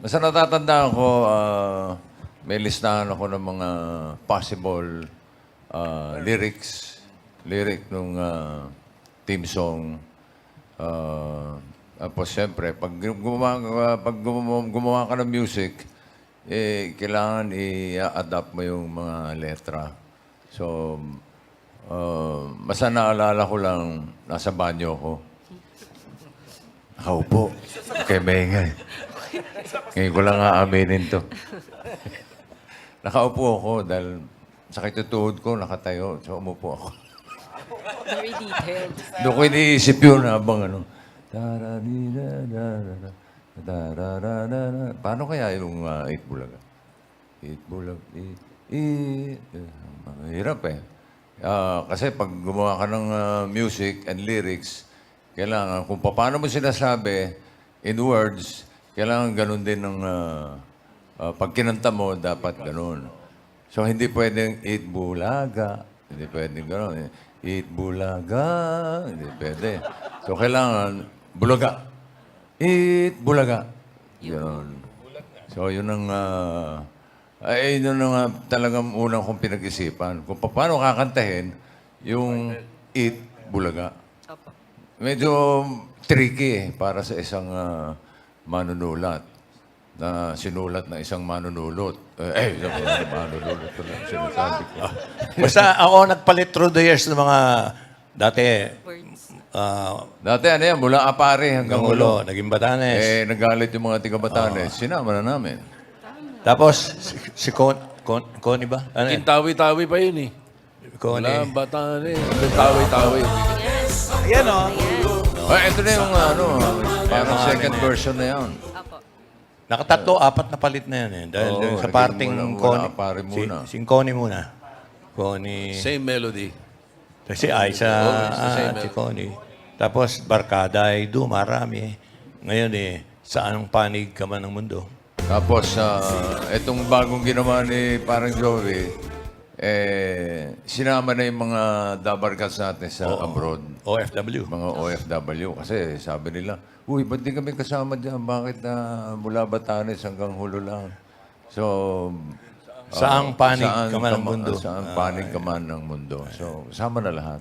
Basta natatandaan ko, ah, may listahan ako ng mga possible ah, lyrics, lyric nung ah, theme song. Ah, tapos siyempre, pag gumawa, pag gumawa, gumawa ka ng music, eh, kailangan i-adapt mo yung mga letra. So, ah, basta naalala ko lang, nasa banyo ko. Nakaupo. Kay Mengay. Ngayon ko lang aaminin to. Nakaupo ako dahil sakit yung tuhod ko, nakatayo. So, umupo ako. Very detailed. Doon ko iniisip yun habang ano. Paano kaya yung uh, Eight Bulaga? Eight Bulag, Eight, Eight. eh, Mahirap eh. Ah, kasi pag gumawa ka ng ah, music and lyrics, kailangan, kung paano mo sinasabi in words, kailangan ganun din ng, ah, ah, pag kinanta mo, dapat ganun. So, hindi pwedeng eat bulaga. Hindi pwedeng ganun. Eat bulaga. Hindi pwede. So, kailangan bulaga. Eat bulaga. Ganun. So, yun ang... ah, ay, yun ang ah, talagang unang kong pinag-isipan. Kung paano kakantahin yung eat bulaga. Medyo tricky eh, para sa isang ah, manunulat na sinulat na isang manunulot. Eh, eh isang manunulot ko lang sinasabi ko. Basta ako nagpalit through the years ng mga dati ah, Dati ano yan, mula Apare hanggang hanggang ulo. ulo, naging Batanes. Eh, nagalit yung mga tiga Batanes. Sinama na namin. Tapos si, si Con, Con, Connie ba? Ano yun? Tawi-tawi pa yun eh. Wala, Connie. Batanes. Tawi-tawi. Ayan. Ah, ito na yung ano, parang second version na yan. Opo. Nakatatlo, apat na palit na yan eh. Dahil Oo, sa naging parting muna- muna Connie. Apare muna. Si, si Connie muna. Connie. Same melody. Si Aiza it's the same, at si eh. Connie. Tapos Barkada ay dumarami. Ngayon eh, saan ang panig ka man ng mundo? Tapos, ah, itong bagong ginawa ni parang Joey, eh, sinama na yung mga dabarkats natin sa abroad. OFW. Mga OFW. Kasi sabi nila, Uy, ba't di kami kasama dyan? Bakit na mula Batanes hanggang Hulo lang? So, ah, Saang panig saan ka man ng mundo? Saan panig ka man ng mundo. So, kasama na lahat.